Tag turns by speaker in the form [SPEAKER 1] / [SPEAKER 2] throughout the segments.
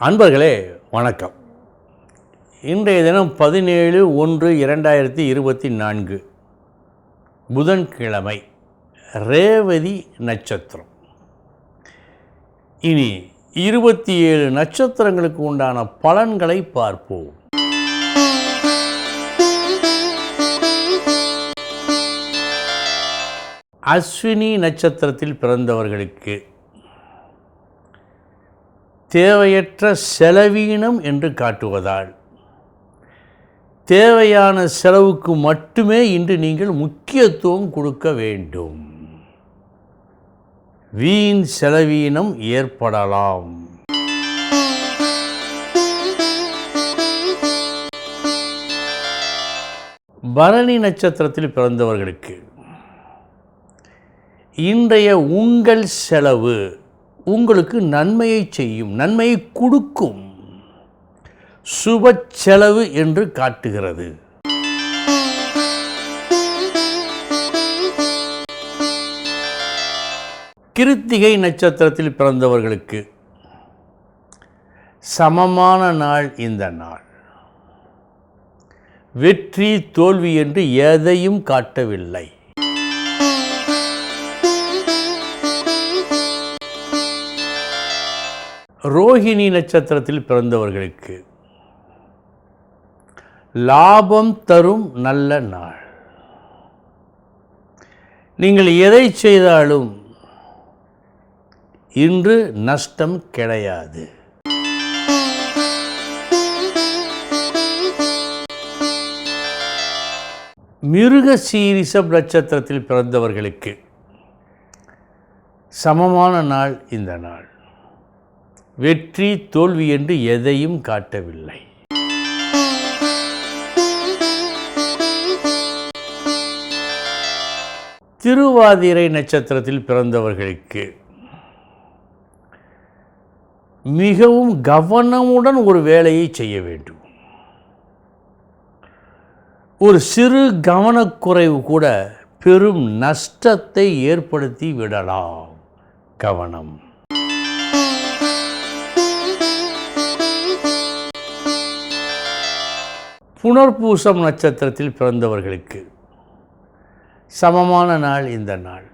[SPEAKER 1] அன்பர்களே வணக்கம். இன்றைய தினம் பதினேழு ஒன்று இரண்டாயிரத்தி இருபத்தி நான்கு. புதன்கிழமை ரேவதி நட்சத்திரம். இனி இருபத்தி ஏழு நட்சத்திரங்களுக்கு உண்டான பலன்களை பார்ப்போம். அஸ்வினி நட்சத்திரத்தில் பிறந்தவர்களுக்கு தேவையற்ற செலவீனம் என்று காட்டுவதால். தேவையான செலவுக்கு மட்டுமே இன்று நீங்கள் முக்கியத்துவம் கொடுக்க வேண்டும். வீண் செலவீனம் ஏற்படலாம். பரணி நட்சத்திரத்தில் பிறந்தவர்களுக்கு இன்றைய உங்கள் செலவு உங்களுக்கு நன்மையை செய்யும் நன்மையை கொடுக்கும் சுப செலவு என்று காட்டுகிறது. கிருத்திகை நட்சத்திரத்தில் பிறந்தவர்களுக்கு சமமான நாள் இந்த நாள். வெற்றி தோல்வி என்று எதையும் காட்டவில்லை. ரோஹிணி நட்சத்திரத்தில் பிறந்தவர்களுக்கு லாபம் தரும் நல்ல நாள். நீங்கள் எதை செய்தாலும் இன்று நஷ்டம் கிடையாது. மிருக சீரிசப் நட்சத்திரத்தில் பிறந்தவர்களுக்கு சமமான நாள் இந்த நாள். வெற்றி தோல்வி என்று எதையும் காட்டவில்லை. திருவாதிரை நட்சத்திரத்தில் பிறந்தவர்களுக்கு மிகவும் கவனமுடன் ஒரு வேலையை செய்ய வேண்டும். ஒரு சிறு கவனக்குறைவு கூட பெரும் நஷ்டத்தை ஏற்படுத்தி விடலாம். கவனம். புனர்பூசம் நட்சத்திரத்தில் பிறந்தவர்களுக்கு சமமான நாள் இந்த நாள்.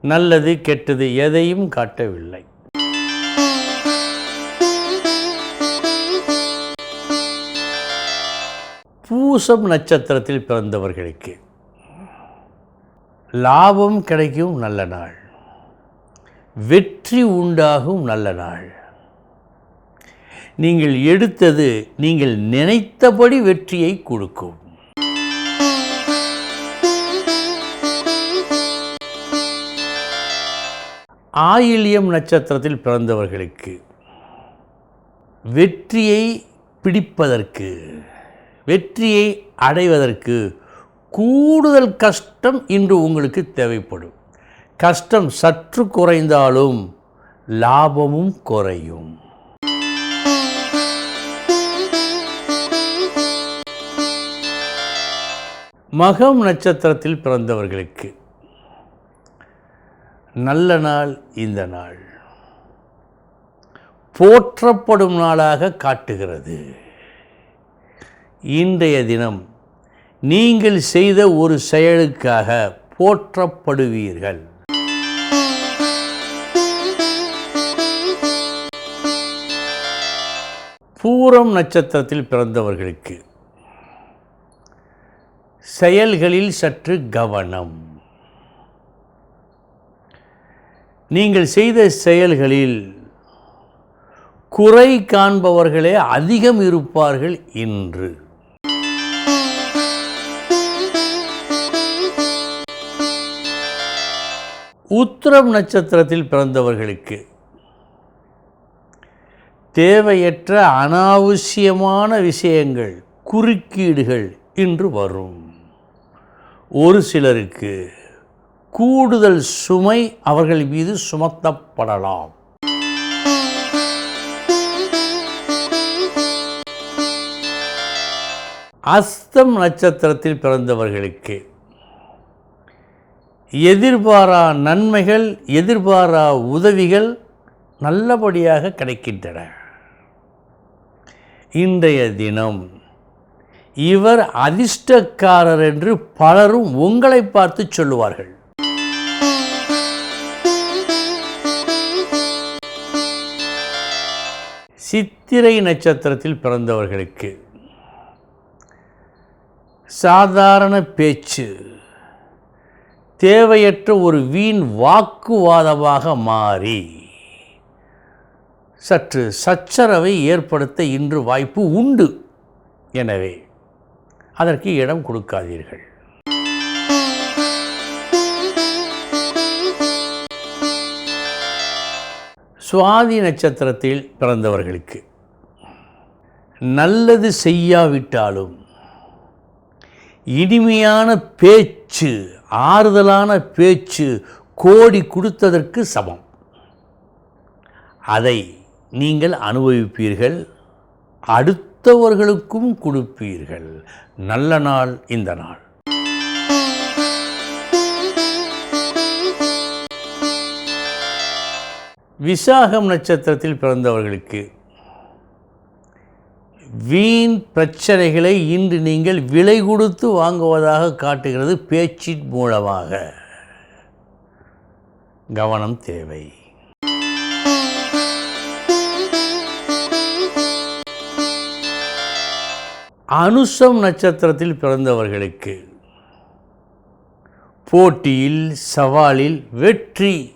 [SPEAKER 1] நல்லது கெட்டது எதையும் காட்டவில்லை. பூசம் நட்சத்திரத்தில் பிறந்தவர்களுக்கு லாபம் கிடைக்கும் நல்ல நாள். வெற்றி உண்டாகும் நல்ல நாள். நீங்கள் எடுத்தது நீங்கள் நினைத்தபடி வெற்றியை கொடுக்கும். ஆயில்யம் நட்சத்திரத்தில் பிறந்தவர்களுக்கு வெற்றியை பிடிப்பதற்கு வெற்றியை அடைவதற்கு கூடுதல் கஷ்டம் இன்று உங்களுக்கு தேவைப்படும். கஷ்டம் சற்று குறைந்தாலும் லாபமும் குறையும். மகம் நட்சத்திரத்தில் பிறந்தவர்களுக்கு. நல்ல நாள் இந்த நாள். போற்றப்படும் நாளாக காட்டுகிறது. இன்றைய தினம் நீங்கள் செய்த ஒரு செயலுக்காக போற்றப்படுவீர்கள். பூரம் நட்சத்திரத்தில் பிறந்தவர்களுக்கு. செயல்களில் சற்று கவனம். நீங்கள் செய்த செயல்களில் குறை காண்பவர்களே அதிகம் இருப்பார்கள் இன்று. உத்திரம் நட்சத்திரத்தில் பிறந்தவர்களுக்கு தேவையற்ற அனாவசியமான விஷயங்கள் குறுக்கீடுகள் இன்று வரும். ஒரு சிலருக்கு கூடுதல் சுமை அவர்கள் மீது சுமத்தப்படலாம். அஸ்தம் நட்சத்திரத்தில் பிறந்தவர்களுக்கு எதிர்பாரா நன்மைகள் எதிர்பாரா உதவிகள் நல்லபடியாக கிடைக்கின்றன. இன்றைய தினம் இவர் அதிர்ஷ்டக்காரர் என்று பலரும் உங்களை பார்த்து சொல்லுவார்கள். சித்திரை நட்சத்திரத்தில் பிறந்தவர்களுக்கு சாதாரண பேச்சு தேவையற்ற ஒரு வீண் வாக்குவாதமாக மாறி சற்று சச்சரவை ஏற்படுத்த இன்று வாய்ப்பு உண்டு. எனவே அதற்கு இடம் கொடுக்காதீர்கள். சுவாதி நட்சத்திரத்தில் பிறந்தவர்களுக்கு நல்லது செய்யாவிட்டாலும் இனிமையான பேச்சு ஆறுதலான பேச்சு கோடி கொடுத்ததற்கு சமம். அதை நீங்கள் அனுபவிப்பீர்கள். மற்றவர்களுக்கும் கொடுப்பீர்கள். நல்ல நாள் இந்த நாள். விசாகம் நட்சத்திரத்தில் பிறந்தவர்களுக்கு வீண் பிரச்சனைகளை இன்று நீங்கள் விலை கொடுத்து வாங்குவதாக காட்டுகிறது பேச்சின் மூலமாக. கவனம் தேவை. அனுசம் நட்சத்திரத்தில் பிறந்தவர்களுக்கு போட்டியில் சவாலில் வெற்றி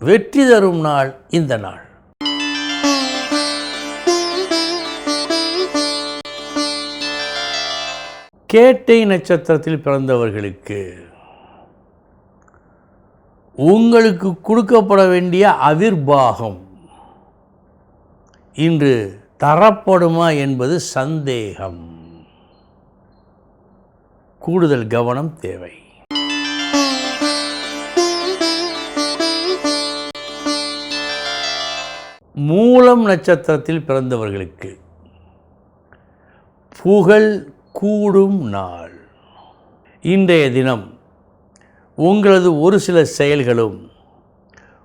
[SPEAKER 1] வெற்றி தரும் நாள் இந்த நாள். கேட்டை நட்சத்திரத்தில் பிறந்தவர்களுக்கு உங்களுக்கு கொடுக்கப்பட வேண்டிய அவிர்வாகம் இன்று தரப்படுமா என்பது சந்தேகம். கூடுதல் கவனம் தேவை. மூலம் நட்சத்திரத்தில் பிறந்தவர்களுக்கு புகழ் கூடும் நாள். இன்றைய தினம் உங்களது ஒரு சில செயல்களும்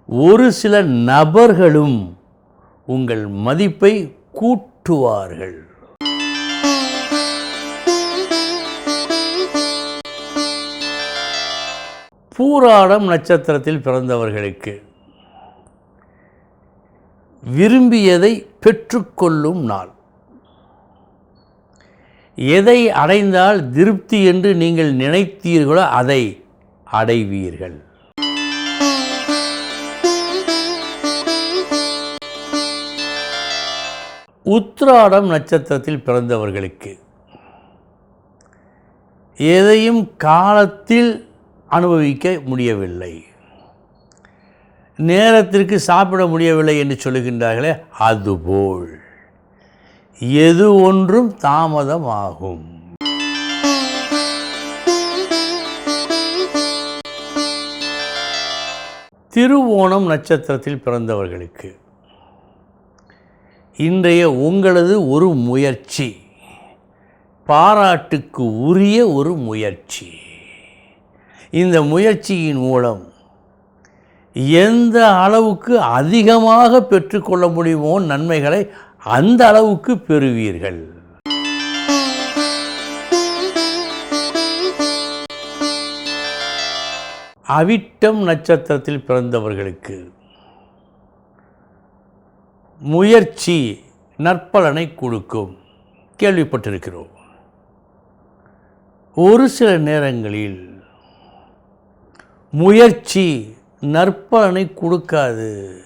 [SPEAKER 1] ஒரு சில நபர்களும் உங்கள் மதிப்பை கூட்டுவார்கள். பூராடம் நட்சத்திரத்தில் பிறந்தவர்களுக்கு விரும்பியதை பெற்றுக்கொள்ளும் நாள். எதை அடைந்தால் திருப்தி என்று நீங்கள் நினைத்தீர்களோ அதை அடைவீர்கள். உத்ராடம் நட்சத்திரத்தில் பிறந்தவர்களுக்கு எதையும் காலத்தில் அனுபவிக்க முடியவில்லை. நேரத்திற்கு சாப்பிட முடியவில்லை என்று சொல்லுகின்றார்களே அதுபோல் எது ஒன்றும் தாமதமாகும். திருவோணம் நட்சத்திரத்தில் பிறந்தவர்களுக்கு இன்றைய உங்களது ஒரு முயற்சி. பாராட்டுக்கு உரிய ஒரு முயற்சி. இந்த முயற்சியின் மூலம் எந்த அளவுக்கு அதிகமாக பெற்றுக்கொள்ள முடியுமோ நன்மைகளை அந்த அளவுக்கு பெறுவீர்கள். அவிட்டம் நட்சத்திரத்தில் பிறந்தவர்களுக்கு முயற்சி நற்பலனை கொடுக்கும். கேள்விப்பட்டிருக்கிறோம். ஒரு சில நேரங்களில் முயற்சி நற்பலனை கொடுக்காது.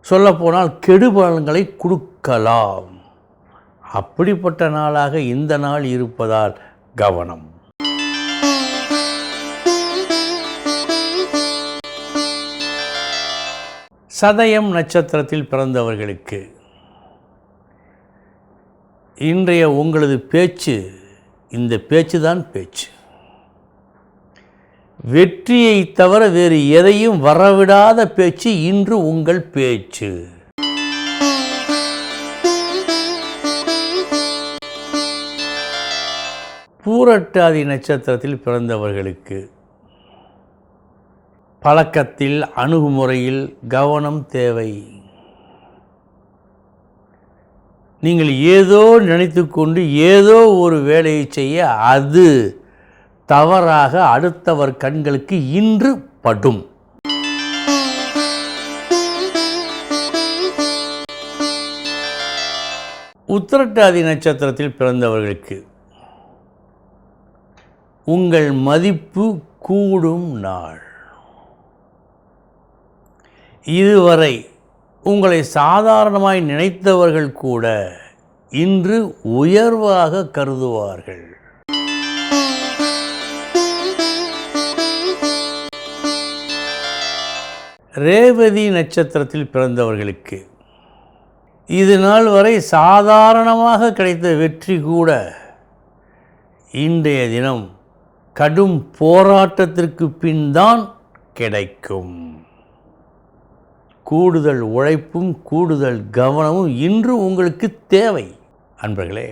[SPEAKER 1] சொல்லப்போனால் கெடுபலன்களை கொடுக்கலாம். அப்படிப்பட்ட நாளாக இந்த நாள் இருப்பதால் கவனம். சதயம் நட்சத்திரத்தில் பிறந்தவர்களுக்கு இன்றைய உங்களது பேச்சு இந்த பேச்சு தான் பேச்சு. வெற்றியை தவிர வேறு எதையும் வரவிடாத பேச்சு இன்று உங்கள் பேச்சு. பூரட்டாதி நட்சத்திரத்தில் பிறந்தவர்களுக்கு பழக்கத்தில் அணுகுமுறையில் கவனம் தேவை. நீங்கள் ஏதோ நினைத்துக்கொண்டு ஏதோ ஒரு வேலையை செய்ய அது தவறாக அடுத்தவர் கண்களுக்கு இன்று படும். உத்திரட்டாதி நட்சத்திரத்தில் பிறந்தவர்களுக்கு உங்கள் மதிப்பு கூடும் நாள். இதுவரை உங்களை சாதாரணமாய் நினைத்தவர்கள் கூட இன்று உயர்வாக கருதுவார்கள். ரேவதி நட்சத்திரத்தில் பிறந்தவர்களுக்கு இது நாள் வரை சாதாரணமாக கிடைத்த வெற்றி கூட இன்றைய தினம் கடும் போராட்டத்திற்கு பின் தான் கிடைக்கும். கூடுதல் உழைப்பும் கூடுதல் கவனமும் இன்று உங்களுக்கு தேவை. அன்பர்களே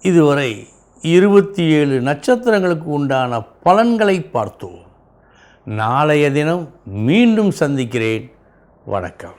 [SPEAKER 1] இதுவரை இருபத்தி ஏழு நட்சத்திரங்களுக்கு உண்டான பலன்களை பார்த்தோம். நாளைய தினம் மீண்டும் சந்திக்கிறேன். வணக்கம்.